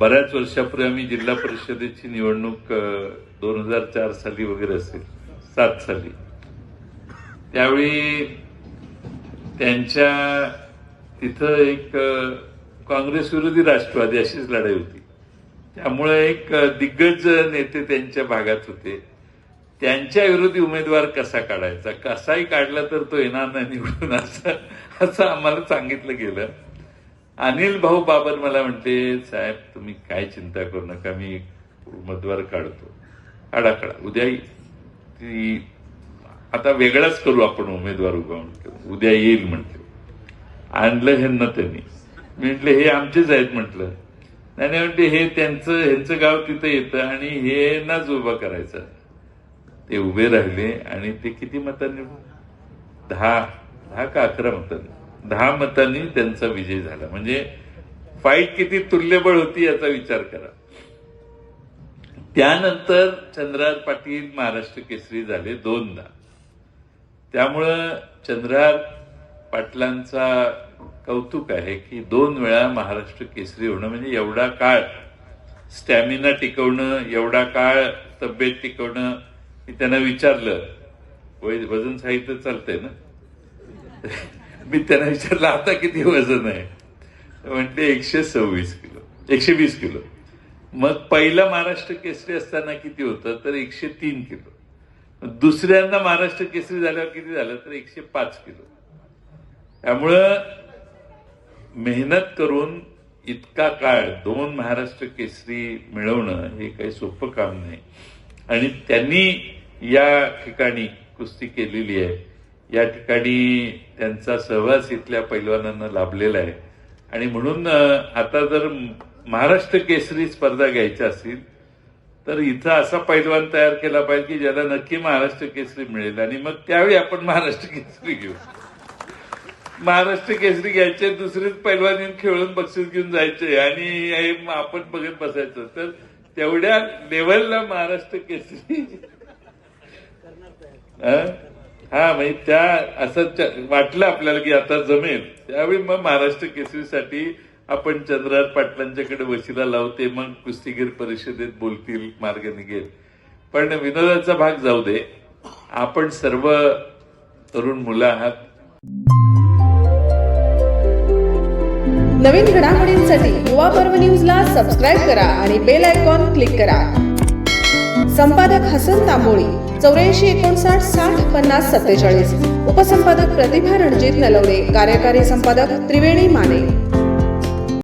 बऱ्याच वर्षापूर्वी आम्ही जिल्हा परिषदेची निवडणूक दोन हजार चार साली वगैरे असेल सात साली. त्यावेळी त्यांच्या तिथं एक काँग्रेस विरोधी राष्ट्रवादी अशीच लढाई होती. त्यामुळे एक दिग्गज नेते त्यांच्या भागात होते. त्यांच्या विरोधी उमेदवार कसा काढायचा? कसाही काढला तर तो येणार नाही निवडून असं असं आम्हाला सांगितलं गेलं. अनिल भाऊ बाबर मला म्हणते साहेब तुम्ही काय चिंता करू नका मी उमेदवार काढतो. काढा काढा. उद्या ती आता वेगळाच करू आपण उमेदवार उभा म्हणतो उद्या येईल म्हटलं आणलं ह्यांना त्यांनी. मी म्हटलं हे आमचेच आहेत म्हटलं. नाही नाही म्हणते हे त्यांचं ह्यांचं गाव तिथं येतं आणि हे नाच उभा करायचं. ते उभे राहिले आणि ते किती मतांनी? दहा दहा का अकरा मतांनी? दहा मतांनी त्यांचा विजय झाला. म्हणजे फाईट किती तुल्यबळ होती याचा विचार करा. त्यानंतर चंद्रहार पाटील महाराष्ट्र केसरी झाले दोनदा. त्यामुळं चंद्रहार पाटलांचा कौतुक आहे की दोन वेळा महाराष्ट्र केसरी होणं म्हणजे एवढा काळ स्टॅमिना टिकवणं एवढा काळ तब्येत टिकवणं मी त्यांना विचारलं. वय- वजन साहित्य चालतंय ना? मी त्यांना विचारलं आता किती वजन आहे? म्हणते एकशे सव्वीस किलो एकशे वीस किलो. मग पहिला महाराष्ट्र केसरी असताना किती होतं? तर एकशे तीन किलो. दुसऱ्यांदा महाराष्ट्र केसरी झाल्यावर किती झालं? तर एकशे पाच किलो. त्यामुळं मेहनत करून इतका काळ दोन महाराष्ट्र केसरी मिळवणं हे काही सोपं काम नाही. आणि त्यांनी या ठिकाणी कुस्ती केलेली आहे. या ठिकाणी त्यांचा सहवास इथल्या पैलवानांना लाभलेला आहे. आणि म्हणून आता जर महाराष्ट्र केसरी स्पर्धा घ्यायच्या असतील तर इथं असा पैलवान तयार केला पाहिजे की ज्याला नक्की महाराष्ट्र केसरी मिळेल. आणि मग त्यावेळी आपण महाराष्ट्र केसरी घेऊ. महाराष्ट्र केसरी घ्यायचे दुसरेच पैलवान येऊन खेळून बक्षीस घेऊन जायचे. आणि हे आपण बघत बसायचं. तर तेवढ्या लेवलला महाराष्ट्र केसरी हा म्हणजे त्या असं वाटलं आपल्याला की आता जमेल. त्यावेळी मग महाराष्ट्र केसरीसाठी आपण चंद्रहार पाटलांच्याकडे वशिला लावते मग कुस्तीगीर परिषदेत बोलतील मार्ग निघेल. पण विनोदाचा भाग जाऊ दे. आपण सर्व तरुण मुलं आहात. नवीन घडामोडींसाठी युवा पर्व न्यूजला सबस्क्राईब करा आणि बेल आयकॉन क्लिक करा. संपादक हसन तांबोळी. चौऱ्याऐंशी एकोणसाठ साठ पन्नास सत्तेचाळीस. उपसंपादक प्रतिभा रणजित नलवडे कार्यकारी संपादक त्रिवेणी माने.